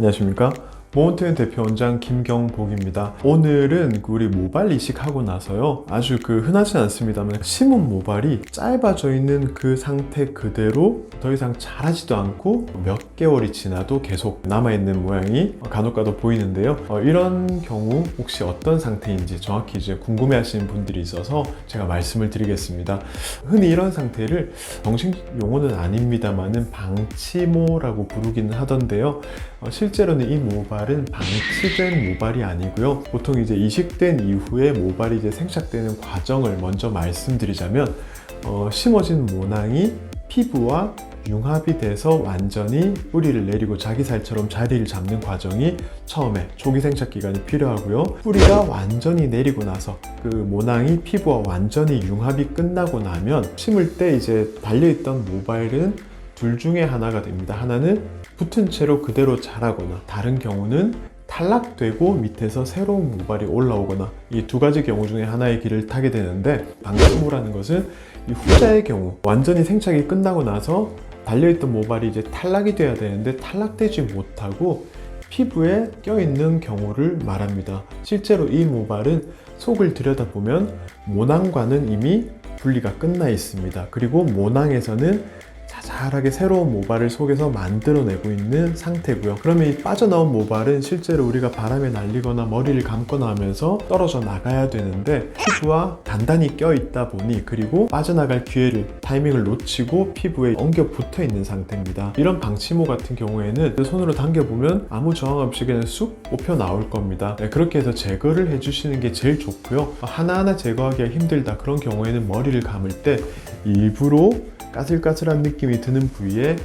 안녕하십니까. 모운테인 대표 원장 김경복입니다. 오늘은 그 우리 모발 이식하고 나서요. 아주 그 흔하지 않습니다만 심은 모발이 짧아져 있는 그 상태 그대로 더 이상 자라지도 않고 몇 개월이 지나도 계속 남아있는 모양이 간혹가다 보이는데요. 어, 이런 경우 혹시 어떤 상태인지 정확히 이제 궁금해 하시는 분들이 있어서 제가 말씀을 드리겠습니다. 흔히 이런 상태를 정식 용어는 아닙니다만은 방치모라고 부르기는 하던데요. 어, 실제로는 이 모발 은 방치된 모발이 아니고요. 보통 이제 이식된 이후에 모발이 이제 생착되는 과정을 먼저 말씀드리자면 어, 심어진 모낭이 피부와 융합이 돼서 완전히 뿌리를 내리고 자기 살처럼 자리를 잡는 과정이 처음에 초기 생착 기간이 필요하고요. 뿌리가 완전히 내리고 나서 그 모낭이 피부와 완전히 융합이 끝나고 나면 심을 때 이제 달려있던 모발은 둘 중에 하나가 됩니다. 하나는 붙은 채로 그대로 자라거나 다른 경우는 탈락되고 밑에서 새로운 모발이 올라오거나 이 두 가지 경우 중에 하나의 길을 타게 되는데 방치모라는 것은 이 후자의 경우 완전히 생착이 끝나고 나서 달려있던 모발이 이제 탈락이 돼야 되는데 탈락되지 못하고 피부에 껴있는 경우를 말합니다. 실제로 이 모발은 속을 들여다보면 모낭과는 이미 분리가 끝나 있습니다. 그리고 모낭에서는 자잘하게 새로운 모발을 속에서 만들어내고 있는 상태고요. 그러면 이 빠져나온 모발은 실제로 우리가 바람에 날리거나 머리를 감거나 하면서 떨어져 나가야 되는데 피부와 단단히 껴있다 보니 그리고 빠져나갈 기회를 타이밍을 놓치고 피부에 엉겨 붙어 있는 상태입니다. 이런 방치모 같은 경우에는 손으로 당겨보면 아무 저항 없이 그냥 쑥 뽑혀 나올 겁니다. 네, 그렇게 해서 제거를 해주시는 게 제일 좋고요. 하나하나 제거하기가 힘들다 그런 경우에는 머리를 감을 때 일부러 까슬까슬한 느낌이 드는 부위에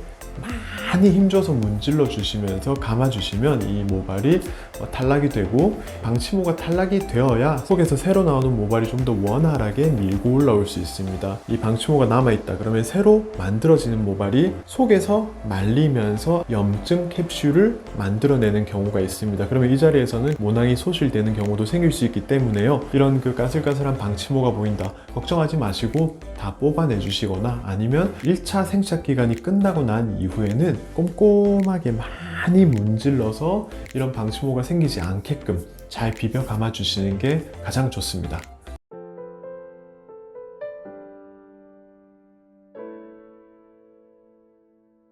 많이 힘줘서 문질러 주시면서 감아 주시면 이 모발이 어, 탈락이 되고 방치모가 탈락이 되어야 속에서 새로 나오는 모발이 좀 더 원활하게 밀고 올라올 수 있습니다. 이 방치모가 남아 있다 그러면 새로 만들어지는 모발이 속에서 말리면서 염증 캡슐을 만들어내는 경우가 있습니다. 그러면 이 자리에서는 모낭이 소실되는 경우도 생길 수 있기 때문에요. 이런 그 까슬까슬한 방치모가 보인다. 걱정하지 마시고 다 뽑아내 주시거나 아니면 1차 생착 기간이 끝나고 난 이후에는 꼼꼼하게 많이 문질러서 이런 방치모가 생기지 않게끔 잘 비벼 감아 주시는 게 가장 좋습니다.